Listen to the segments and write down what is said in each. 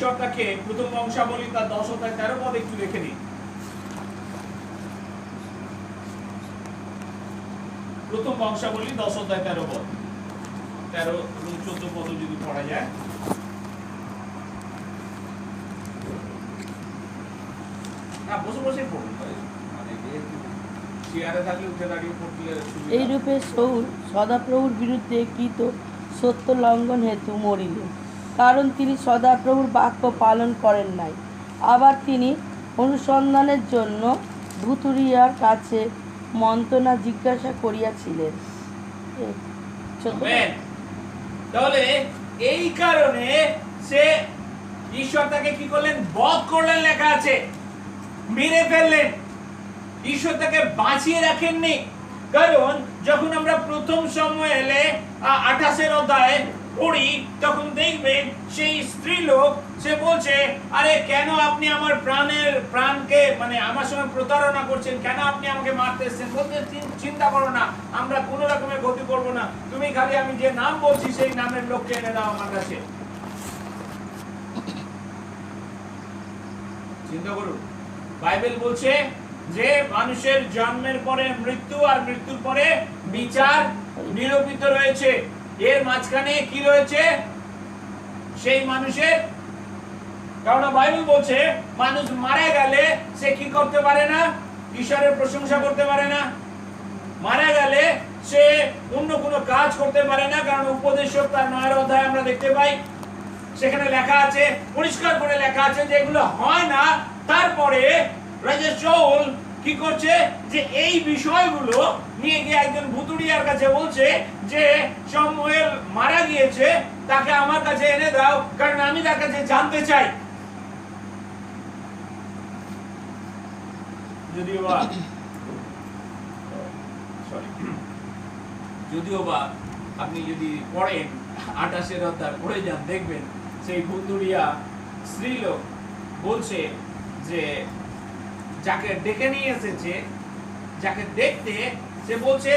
ঈশ্বর তাকে প্রথম বংশাবলী তার দশ অধ্যায় তেরো পদ একটু দেখে নিন। প্রথম বংশাবলী দশ অধ্যায় তেরো পদ। তেরো এবং চোদ্দ পদ যদি পড়া যায়। বসে বসে পড়ুন। মানে। এইরূপে সৌর সদাপ্রভুর বিরুদ্ধে কৃত সত্য লঙ্ঘন হেতু মরিলেন কারণ তিনি সদাপ্রভুর বাক্য পালন করেন নাই। আবার তিনি অনুসন্ধানের জন্য ভুতুরিয়ার কাছে মন্ত্রণা জিজ্ঞাসা করিয়াছিলেন। তাহলে এই কারণে সে ঈশ্বর তাকে কি করলেন? বধ করলেন লেখা আছে। মেরে ফেললেন। ঈশ্বর তাকে বাঁচিয়ে রাখেননি। কারণ যখন আমরা প্রথম সময় এলে আঠাশের অধ্যায় পড়ি তখন দেখবেন সেই স্ত্রী লোক সে বলছে, আরে কেন আপনি আমার প্রাণের, প্রাণকে মানে আমার সঙ্গে প্রতারণা করছেন? কেন আপনি আমাকে মারতে এসেছেন? বলতে চিন্তা করো না, আমরা কোনো রকমের ক্ষতি করব না। তুমি খালি আমি যে নাম বলছি, সেই নামের লোককে এনে দাও আমার কাছে। চিন্তা করুন। বাইবেল বলছে যে মানুষের জন্মের পরে মৃত্যু আর মৃত্যুর পরে বিচার নিরূপিত রয়েছে। এর মাঝখানে কি রয়েছে? সেই মানুষের? কারণ বাইবেল বলছে, মানুষ মারা গেলে সে কি করতে পারে না? ঈশ্বরের প্রশংসা করতে পারে না। মারা গেলে সে অন্য কোনো কাজ করতে পারে না, কারণ উপদেশক তার নয়ের অধ্যায় আমরা দেখতে পাই, সেখানে লেখা আছে, পরিষ্কার করে লেখা আছে যে এগুলো হয় না। তারপরে রাজা চৌল কি করছে? যে এই বিষয়গুলো নিয়ে গিয়ে একজন ভুতুড়িয়ার কাছে বলছে যে সমুয়েল মারা গিয়েছে, তাকে আমার কাছে এনে দাও, কারণ আমি তার কাছে জানতে চাই। যদিও বা যদিও বা আপনি যদি পড়েন আঠাশের অধ্যায় পড়ে যান, দেখবেন সেই ভুতুরিয়া স্ত্রীলোক বলছে যে যাকে ডেকে নিয়ে এসেছে যাকে দেখতে সে বলছে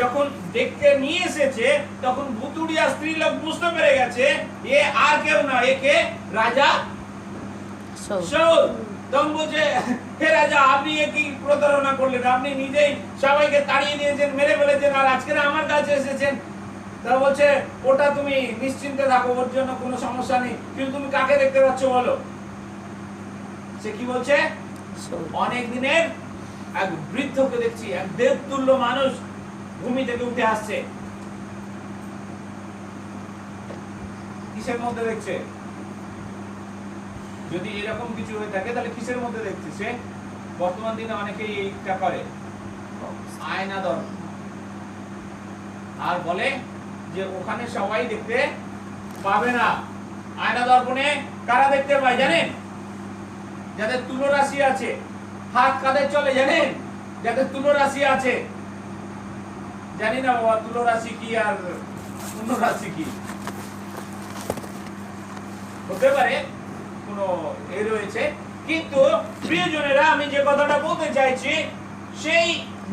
যখন দেখতে নিয়ে এসেছে তখন ভুতুড়িয়া স্ত্রী লোক বুঝতে পেরে গেছে এ আর কেউ না একে রাজা তখন বলছে হে রাজা আপনি এ কি প্রতারণা করলেন? আপনি নিজেই সবাইকে তাড়িয়ে দিয়েছেন মেরে ফেলেছেন আর আজকে আমার কাছে এসেছেন। তা বলছে ওটা তুমি নিশ্চিন্তে থাকো ওর জন্য কোনো সমস্যা নেই। কিন্তু তুমি কাকে দেখতে পাচ্ছ বলো? সে কি বলছে। অনেক এক বৃদ্ধকে দেখছি, এক দেবতুল্য মানুষ ভূমি থেকে উঠে আসছে। কিসের মধ্যে দেখছে? যদি এরকম কিছু হয়ে থাকে, তাহলে কিসের মধ্যে দেখছে সে? বর্তমান দিনে অনেকেই এইটা করে। আয়না দর আর বলে যে, ওখানে সবাই দেখতে পাবে না। আয়না দর্পণে কারা দেখতে পায় জানেন? যাদের তুলো রাশি আছে, হাত কাঁধে চলে, জানেন? যাদের তুলো রাশি আছে। জানি না বাবা তুলো রাশি কি আর অন্য রাশি কি? হতে পারে কোনো এ রয়েছে, কিন্তু প্রিয়জনেরা, আমি যে কথাটা বলতে চাইছি, সেই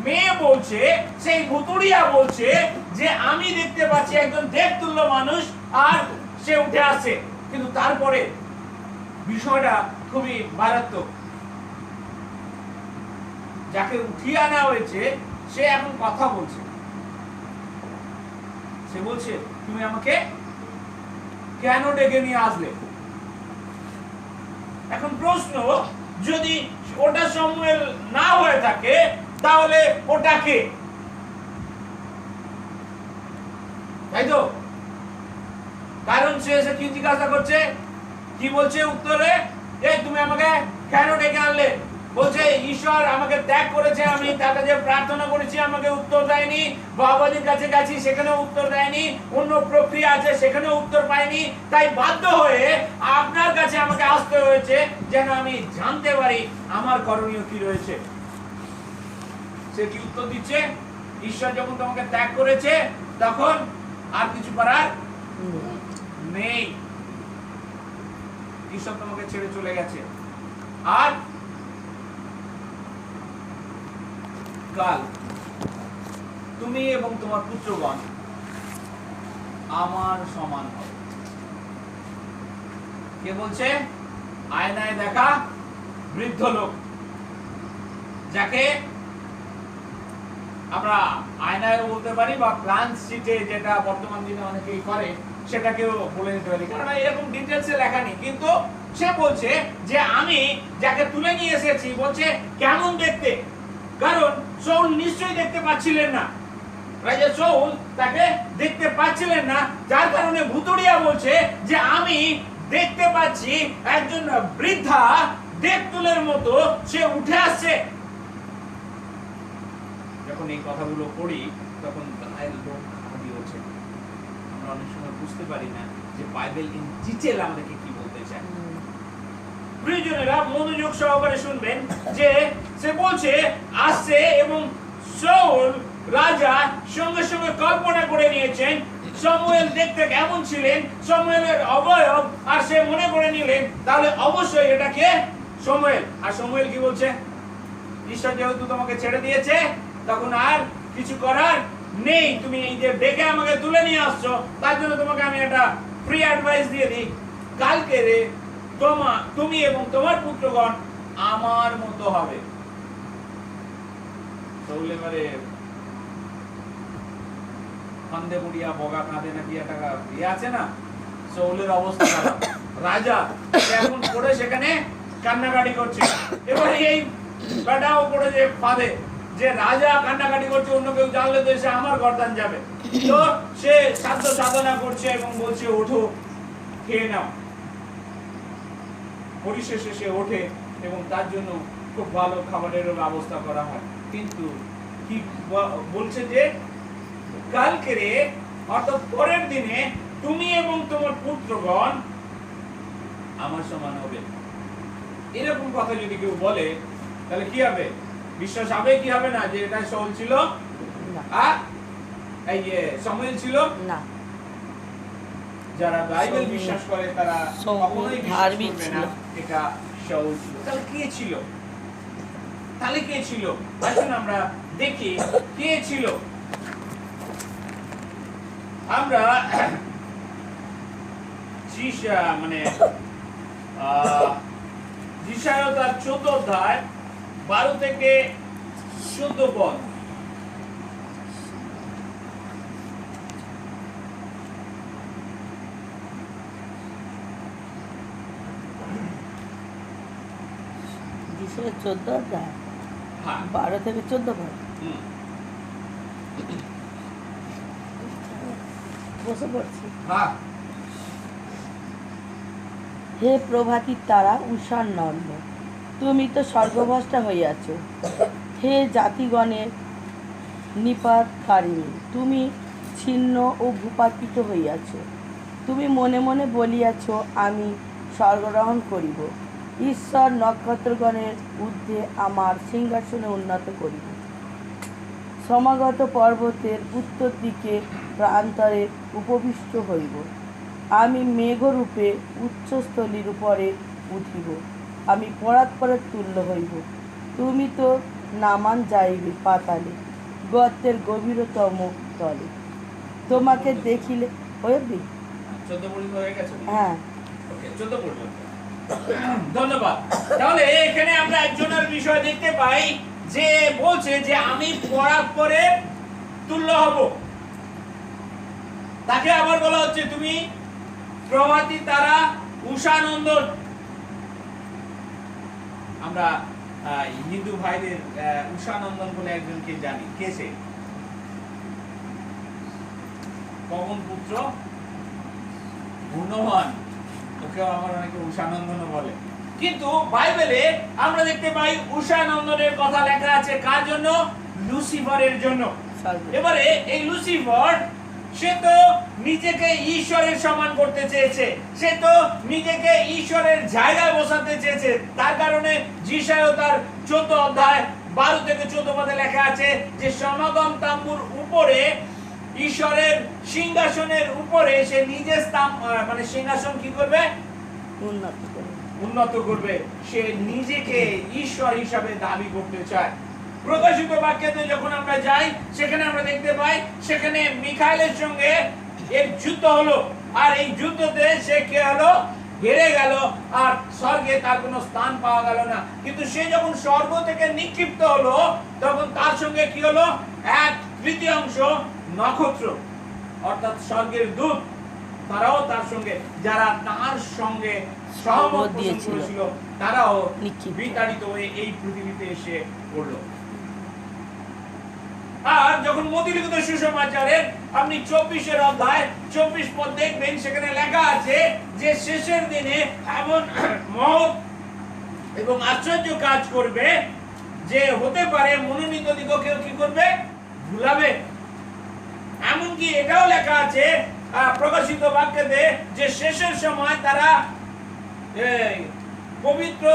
মেয়ে বলছে, সেই ভুতুড়িয়া বলছে যে আমি দেখতে পাচ্ছি একজন দেবতুল্য মানুষ আর সে উঠে আসে। কিন্তু তারপরে বিষয়টা খুবই মারাত্মক। যাকে উঠিয়ে আনা হয়েছে, সে এখন কথা বলছে। সে বলছে, তুমি আমাকে কেন ডেকে নিয়ে আসলে? এখন প্রশ্ন, যদি ওটা সমুয়েল না হয়ে থাকে, তাহলে ওটাকে তাই তো? কারণ সে এসে কি জিজ্ঞাসা করছে? কি বলছে উত্তরে? এই তুমি আমাকে কেন ডেকে আনলে? বলছে ঈশ্বর আমাকে ত্যাগ করেছে আমি তার কাছে প্রার্থনা করেছি আমাকে উত্তর দেয়নি। বাবাজির কাছে গেছি সেখানেও উত্তর দেয়নি। অন্য প্রক্রিয়া আছে সেখানেও উত্তর পাইনি। তাই বাধ্য হয়ে আপনার কাছে আমাকে আসতে হয়েছে যেন আমি জানতে পারি আমার করণীয় কি রয়েছে। সে কি উত্তর দিচ্ছে? ঈশ্বর যখন তোমাকে ত্যাগ করেছে তখন আর কিছু করার নেই। ঈশ্বর তোমাকে ছেড়ে চলে গেছে। আর কাল তুমি এবং তোমার পুত্রগণ আমার সমান হবে। কে বলছে? আয়নায় দেখা বৃদ্ধ লোক। যাকে আমরা আয়নায় বলতে পারি বা প্লান শিটে যেটা বর্তমান দিনে অনেকেই করে, সেটাকেও বলে নিতে পারি। কারণ এরকম ডিটেলসে লেখা নেই। কিন্তু সে বলছে যে আমি যাকে তুলে নিয়ে এসেছি, বলছে, কেমন দেখতে? কারণ সৌল নিশ্চয়ই দেখতে পাচ্ছিলেন না। রাজা সৌল তাকে দেখতে পাচ্ছিলেন না। যার কারণে ভুতুড়িয়া বলছে যে আমি দেখতে পাচ্ছি একজন বৃদ্ধা দেবতুলের মতো, সে উঠে আসছে। যখন এই কথাগুলো পড়ি তখন গায়ের লোক খারাপই হচ্ছে আমরা অনেক সময় বুঝতে পারি না যে বাইবেল ইন ডিটেল আমাদেরকে কি বলতে চায়। প্রিয়জনেরা মনোযোগ সহকারে শুনবেন যে সে বলছে আসছে এবং সৌল রাজা সঙ্গে সঙ্গে কল্পনা করে নিয়েছেন সমুয়েল দেখতে কেমন ছিলেন সমুয়েলের অবয়ব আর সে মনে করে নিলেন তাহলে অবশ্যই এটা কে সমুয়েল। আর সমুয়েল কি বলছে? ঈশ্বর যেহেতু তোমাকে ছেড়ে দিয়েছে তখন আর কিছু করার নেই। তুমি এই যে ডেকে আমাকে তুলে নিয়ে আসছো, তার জন্য তোমাকে আমি একটা ফ্রি অ্যাডভাইস দিয়ে দিই। কালকে রে, তোমা, তুমি এবং তোমার পুত্রগণ আমার মতো হবে। একটা ইয়ে সেখানে কান্নাকাটি করছে। এবারে এই বেটাও পড়ে যে ফাঁদে। যে রাজা কান্নাকাটি করছে, অন্য কেউ জানলে তো সে আমার গর্দান যাবে। তো সে সাধ্য সাধনা করছে এবং বলছে, ওঠো, খেয়ে নাও। পরিশেষে সে ওঠে এবং তার জন্য খুব ভালো খাবারেরও ব্যবস্থা করা হয়। কিন্তু কি বলছে যে, কালকে রে, অর্থাৎ পরের দিনে তুমি এবং তোমার পুত্রগণ আমার সমান হবে। এরকম কথা যদি কেউ বলে, তাহলে কি হবে? বিশ্বাস হবে কি হবে না যে এটা সহল ছিল? আর এই যে সময় ছিল? না। যারা বাইবেল বিশ্বাস করে তারা কখনোই বিশ্বাস করবে ছিল। না এটা শাউল ছিল। তাহলে কে ছিল? তাহলে কে ছিল? আসুন আমরা দেখি কে ছিল। আমরা মানে আহ, যিশায় তার চোদ্দ অধ্যায় বারো থেকে চোদ্দ পদ। যিশুর চোদ্দ অধ্যায় হ্যাঁ। বারো থেকে চোদ্দ পদ। বসে পড়ছি। হ্যাঁ। হে প্রভাতী তারা উষার নন্দ তুমি তো স্বর্গভ্রষ্টা হইয়াছ হে জাতিগণের নিপাতকারিণী, তুমি ছিন্ন ও ভূপাতিত হইয়াছ তুমি মনে মনে বলিয়াছ, আমি স্বর্গগ্রহণ করিব। ঈশ্বর নক্ষত্রগণের ঊর্ধ্বে আমার সিংহাসনে উন্নত করিব। সমাগত পর্বতের উত্তর দিকে প্রান্তরে উপবিষ্ট হইব। আমি মেঘরূপে উচ্চস্থলীর উপরে উঠিব। আমি পরাৎপরের তুল্য হইব। তুমি তো নামান যাইবে পাতালে গর্তের গভীরতম তলে। তোমাকে দেখিলে হইবে হয়ে ধন্যবাদ। তাহলে এখানে আমরা একজনের বিষয় দেখতে পাই যে বলছে যে আমি পড়ার পরে তুল্য হব। তাকে আবার বলা হচ্ছে তুমি প্রভাতী তারা উষানন্দন আমরা হিন্দু ভাইদের উষানন্দন বলে একজনকে জানি। কে সে? পবন পুত্র? গুণবান। ওকেও আমার অনেকে উষানন্দন বলে। কিন্তু বাইবেলে আমরা দেখতে পাই উষানন্দনের কথা লেখা আছে কার জন্য? লুসিফারের জন্য। এবারে এই লুসিফার সে তো নিজেকে ঈশ্বরের সমান করতে চেয়েছে। সে তো নিজেকে ঈশ্বরের জায়গায় বসাতে চেয়েছে। তার কারণে যিশায়ও তার চোদ্দ অধ্যায় বারো থেকে চোদ্দ পদে লেখা আছে যে সমাগম তাম্বুর উপরে ঈশ্বরের সিংহাসনের উপরে সে নিজের স্থান মানে সিংহাসন কি করবে? উন্নত করে উন্নত করবে। সে নিজেকে ঈশ্বর হিসাবে দাবি করতে চায়। প্রকাশিত বাক্যতে যখন আমরা যাই সেখানে আমরা দেখতে পাই সেখানে মিখাইলের সঙ্গে এর যুদ্ধ হলো। আর এই যুদ্ধতে সে কে হলো? হেরে গেল আর স্বর্গে তার কোনো স্থান পাওয়া গেল না। কিন্তু সে যখন স্বর্গ থেকে নিক্ষিপ্ত হলো তখন তার সঙ্গে কি হলো? এক তৃতীয়াংশ নক্ষত্র অর্থাৎ স্বর্গের দূত তারাও তার সঙ্গে যারা তার সঙ্গে সহমত দিয়েছিল। করেছিল তারাও বিতাড়িত হয়ে এই পৃথিবীতে এসে পড়ল। আর যখন মতিলিখিত সুসমাচারের আপনি চব্বিশের অধ্যায়, চব্বিশ পদ দেখবেন, সেখানে লেখা আছে যে শেষের দিনে এমন মহৎ এবং আশ্চর্য কাজ করবে যে হতে পারে মনোনীত দিগকেও কি করবে? ভুলাবে। এমনকি এটাও লেখা আছে প্রকাশিত বাক্যতে যে শেষের সময় তারা পবিত্র,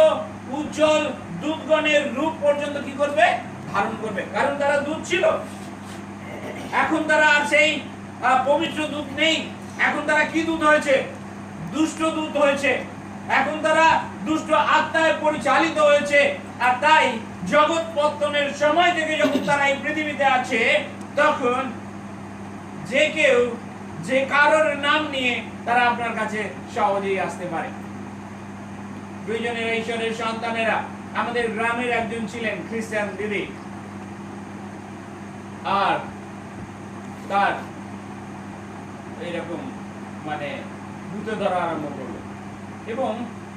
উজ্জ্বল দূতগণের রূপ পর্যন্ত কি করবে? ধারণ করবে। কারণ তারা দূত ছিল। এখন তারা আর সেই পবিত্র দূত নেই। এখন তারা কি দূত হয়েছে? দুষ্ট দূত হয়েছে। এখন তারা দুষ্ট আত্মায় পরিচালিত হয়েছে। আর তাই জগৎ পত্তনের সময় থেকে যখন তারা এই পৃথিবীতে আছে, তখন যে কেউ, যে কারোর নাম নিয়ে তারা আপনার কাছে সহজেই আসতে পারে। দুইজনের ঈশ্বরের সন্তানেরা, আমাদের গ্রামের একজন ছিলেন খ্রিস্টান দিদি। আর তার এইরকম মানে ভূতে ধরা আরম্ভ করল। এবং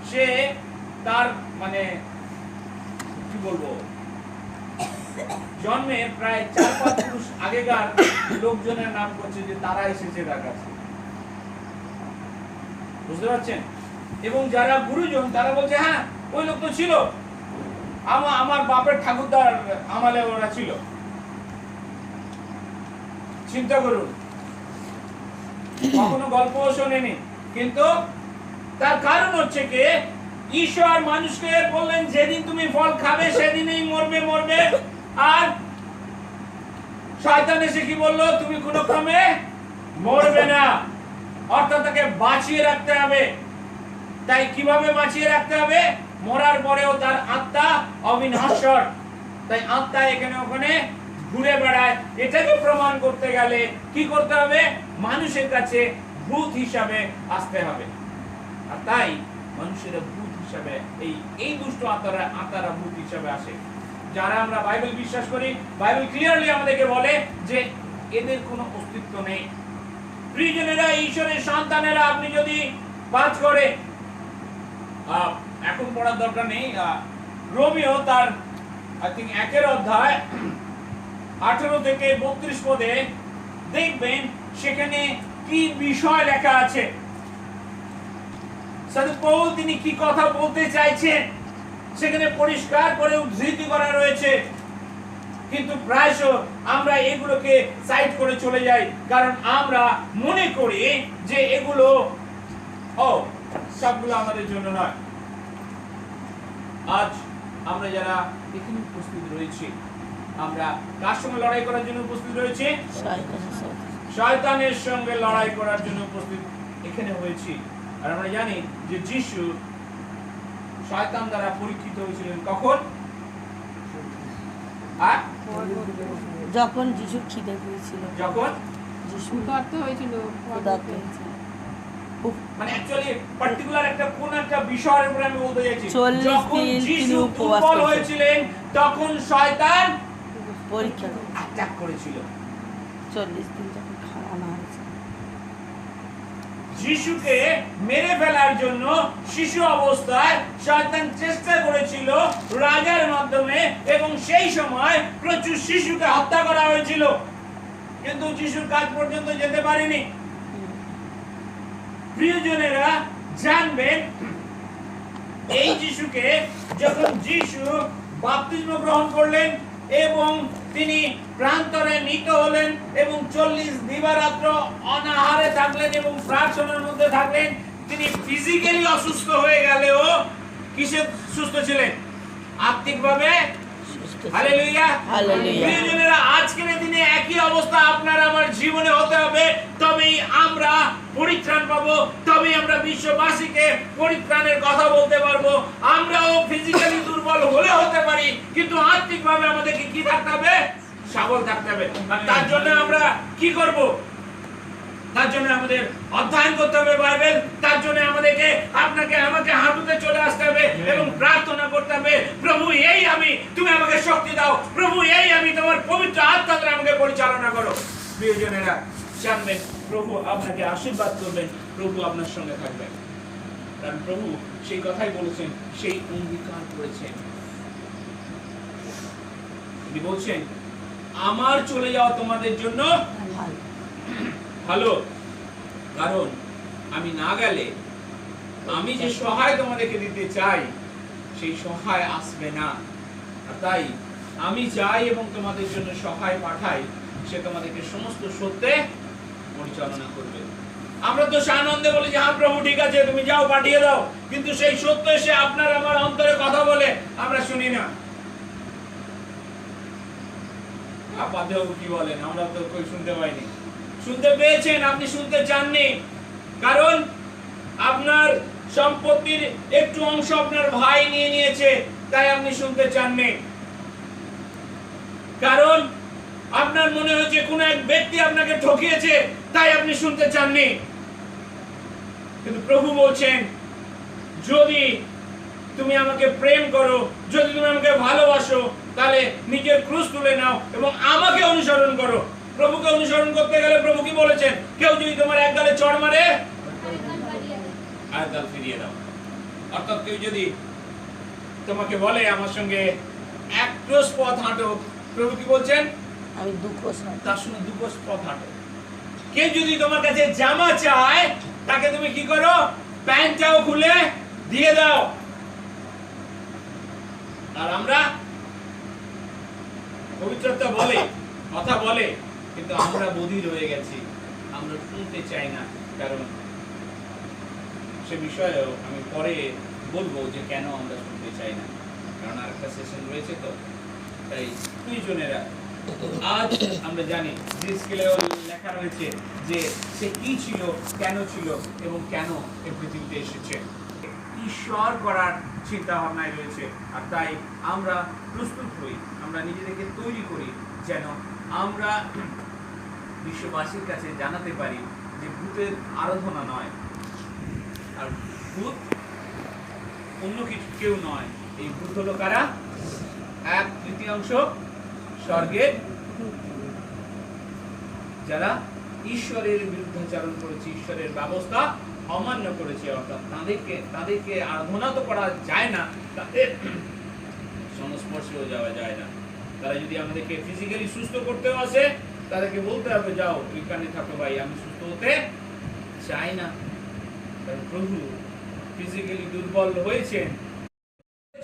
সে তার মানে কি বলব প্রায় চার পাঁচ পুরুষ আগেকার লোকজনের নাম করছে যে তারা এসেছে তার কাছে। বুঝতে পারছেন? এবং যারা গুরুজন, তারা বলছে হ্যাঁ ওই লোক তো ছিল। আমার আমার বাপের ঠাকুরদার আমলে ওরা ছিল। চিন্তা করুন। কখনো গল্পও শোনেনি, কিন্তু তার কারণ হচ্ছে কি, ঈশ্বর মানুষকে বললেন, যেদিন তুমি ফল খাবে, সেদিনই মরবে মরবে। আর শয়তান এসে কি বলল, তুমি কোনো ক্রমে মরবে না। অর্থাৎ তাকে বাঁচিয়ে রাখতে হবে। তাই কীভাবে বাঁচিয়ে রাখতে হবে? মরার পরেও তার আত্মা অবিনশ্বর। তাই আত্মা এখানে, ওখানে ঘুরে বেড়ায়। এটাকে প্রমাণ করতে গেলে কি করতে হবে? মানুষের কাছে ভূত হিসাবে আসতে হবে। আর তাই মানুষের ভূত হিসাবে এই এই দুষ্ট আত্মারা আত্মারা ভূত হিসাবে আসে। যারা আমরা বাইবেল বিশ্বাস করি, বাইবেল ক্লিয়ারলি আমাদেরকে বলে যে এদের কোনো অস্তিত্ব নেই। প্রিয়জনেরা ঈশ্বরের সন্তানেরা, আপনি যদি পাঁচ করে এখন পড়ার দরকার নেই রোমিও তার আই থিঙ্ক একের অধ্যায় আঠেরো থেকে বত্রিশ পদে দেখবেন সেখানে কি বিষয় লেখা আছে। সাধু তিনি কি কথা বলতে চাইছেন? সেখানে পরিষ্কার করে উদ্ধৃতি করা রয়েছে। কিন্তু প্রায়শ আমরা এগুলোকে সাইড করে চলে যাই, কারণ আমরা মনে করি যে এগুলো, ও, সবগুলো আমাদের জন্য নয়। আজ আমরা যারা এখানে উপস্থিত রয়েছি আমরা কার সঙ্গে লড়াই করার জন্য উপস্থিত রয়েছি। শয়তানের সঙ্গে। লড়াই করার জন্য উপস্থিত এখানে হয়েছি। আর আমরা জানি যে যিশু শয়তান দ্বারা পরীক্ষিত হয়েছিলেন কখন? আর? যখন যিশু খিদে পেয়েছিল। যখন? যিশু ক্ষুধার্ত হয়েছিল। ক্ষুধার্ত হয়েছিল। মানে অ্যাকচুয়ালি পার্টিকুলার একটা কোন একটা বিষয়ের উপরে আমি বলতে চাইছি যখন যিশু। হয়েছিলেন তখন শয়তান পরীক্ষা। অ্যাটাক করেছিল। চল্লিশ দিন যখন খাওয়া না হয়েছে। যিশুকে মেরে ফেলার জন্য শিশু অবস্থায় শয়তান চেষ্টা করেছিল রাজার মাধ্যমে এবং সেই সময় প্রচুর শিশুকে হত্যা করা হয়েছিল। কিন্তু যিশুর কাজ পর্যন্ত যেতে পারেনি। প্রিয়জনেরা জানবেন এই যিশুকে যখন যিশু বাপ্তিস্ম গ্রহণ করলেন এবং তিনি প্রান্তরে নিত হলেন এবং চল্লিশ দিবারাত্র অনাহারে থাকলেন এবং প্রার্থনার মধ্যে থাকলেন। তিনি ফিজিক্যালি অসুস্থ হয়ে গেলেও কিসে সুস্থ ছিলেন। প্রিয়জনেরা আজকের দিনে একই অবস্থা আপনার আমার জীবনে হতে হবে। তবেই আমরা পরিত্রাণ পাবো তবেই আমরা বিশ্ববাসীকে পরিত্রাণের কথা বলতে পারব। আমরাও ফিজিক্যালি দুর্বল হলে হতে পারি কিন্তু আমাদেরকে কি থাকতে হবে? সাবল থাকতে হবে। আর তার জন্য আমরা কি করব? তার জন্য আমাদের অধ্যয়ন করতে হবে বাইবেল। তার জন্য আমাদেরকে আপনাকে আমাকে হাঁটুতে চলে আসতে হবে এবং প্রার্থনা করতে হবে প্রভু এই আমি তুমি আমাকে শক্তি দাও। প্রভু এই আমি তোমার পবিত্র আত্মা দ্বারা আমাকে পরিচালনা করো। প্রিয়জনেরা জানবেন প্রভু আপনাকে আশীর্বাদ করবেন। প্রভু আপনার সঙ্গে থাকবেন। কারণ প্রভু সেই কথাই বলেছেন সেই অঙ্গীকার করেছেন। তিনি বলছেন আমার চলে যাওয়া তোমাদের জন্য ভালো। কারণ আমি না গেলে আমি যে সহায় তোমাদেরকে দিতে চাই সেই সহায় আসবে না। তাই আমি যাই এবং তোমাদের জন্য সহায় পাঠাই সে তোমাদেরকে সমস্ত সত্যে পরিচালনা করবে। আমরা তো সে আনন্দে বলি যে হ্যাঁ প্রভু ঠিক আছে তুমি যাও পাঠিয়ে দাও। কিন্তু সেই সত্য এসে আপনার আমার অন্তরে কথা বলে আমরা শুনি না। আপাতেও কি বলেন? আমরা তো কই শুনতে পাইনি। শুনতে পেয়েছেন? আপনি শুনতে চাননি? কারণ আপনার সম্পত্তির একটু অংশ আপনার ভাই নিয়ে নিয়েছে, তাই আপনি শুনতে চাননি। কারণ আপনার মনে হচ্ছে কোন এক ব্যক্তি আপনাকে ঠকিয়েছে, তাই আপনি শুনতে চাননি। কিন্তু প্রভু বলছেন, যদি তুমি আমাকে প্রেম করো, যদি তুমি আমাকে ভালোবাসো তাহলে নিজের ক্রুশ তুলে নাও এবং আমাকে অনুসরণ করো। প্রভুকে অনুসরণ করতে গেলে প্রভু কি বলেছেন? কেউ যদি তোমার এক গালে চড় মারে আর গাল ফিরিয়ে দাও। অর্থাৎ কেউ যদি তোমাকে বলে আমার সঙ্গে এক ক্রোশ পথ হাঁটো প্রভু কি বলছেন? আমি সাথে তার সঙ্গে দু ক্রোশ পথ হাঁটো। কেউ যদি তোমার কাছে জামা চায় তাকে তুমি কি করো? প্যান্টটাও খুলে দিয়ে দাও। আর আমরা পবিত্রতা বলে, কথা বলে, কিন্তু আমরা বধির হয়ে গেছি। আমরা শুনতে চাই না, কারণ সে বিষয়েও আমি পরে বলব যে কেন আমরা শুনতে চাই না। কারণ আরেকটা সেশন রয়েছে তো, তাই দুইজনেরা আজ আমরা জানি যে স্কেলেও লেখা রয়েছে যে সে কি ছিল, কেন ছিল, এবং কেন এই পৃথিবীতে এসেছে। ঈশ্বর করার চিন্তা ভাবনায় রয়েছে। আর তাই আমরা প্রস্তুত হই, আমরা নিজেদেরকে তৈরি করি যেন আমরা বিশ্ববাসীর কাছে জানাতে পারি যে ভূতের আরাধনা নয়। আর ভূত অন্য কিছু কেউ নয়। এই ভূত হলো কারা? এক তৃতীয়াংশ স্বর্গের যারা ঈশ্বরের বিরুদ্ধাচারণ করেছে, ঈশ্বরের ব্যবস্থা অমান্য করেছে, অর্থাৎ তাদেরকে তাদেরকে আরাধনা তো করা যায় না তাদের সংস্পর্শেও যাওয়া যায় না। তারা যদি আমাদেরকে ফিজিক্যালি সুস্থ করতেও আসে, তাদেরকে বলতে হবে, যাও বিজ্ঞানে থাকো ভাই, আমি সুস্থ হতে চাই না। কারণ প্রভু ফিজিক্যালি দুর্বল হয়েছেন।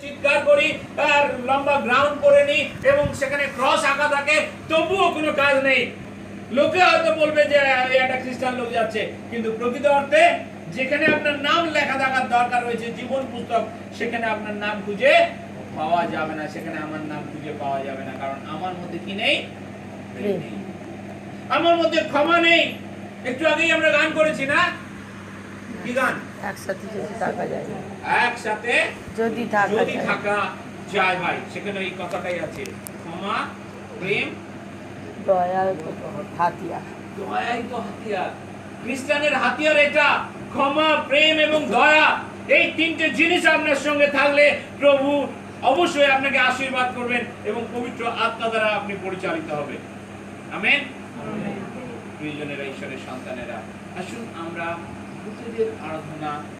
চিৎকার করি আর লম্বা গ্রাউন্ড করে নি এবং সেখানে ক্রস আঁকা থাকে, তবুও কোনো কাজ নেই। লোকে হয়তো বলবে যে একটা খ্রিস্টান লোক যাচ্ছে। কিন্তু প্রকৃত অর্থে যেখানে আপনার নাম লেখা থাকার দরকার রয়েছে জীবন পুস্তক সেখানে আপনার নাম খুঁজে পাওয়া যাবে না সেখানে আমার নাম খুঁজে পাওয়া যাবে না কারণ আমার মধ্যে কি নেই? আমার মধ্যে ক্ষমা নেই। একটু আগেই আমরা গান করেছি না? কি গান? একসাথে যদি থাকা যায়। একসাথে যদি থাকা যদি থাকা যায় ভাই সেখানে এই কথাটাই আছে। ক্ষমা প্রেম। দয়াল হাতিয়া দয়াই তো হাতিয়ার। খ্রিস্টানের হাতিয়ার এটা। ক্ষমা প্রেম এবং দয়া এই তিনটে জিনিস আপনার সঙ্গে থাকলে প্রভু অবশ্যই আপনাকে আশীর্বাদ করবেন এবং পবিত্র আত্মা দ্বারা আপনি পরিচালিত হবে আমেন? প্রিয়জনেরা ঈশ্বরের সন্তানেরা আসুন আমরা আরাধনা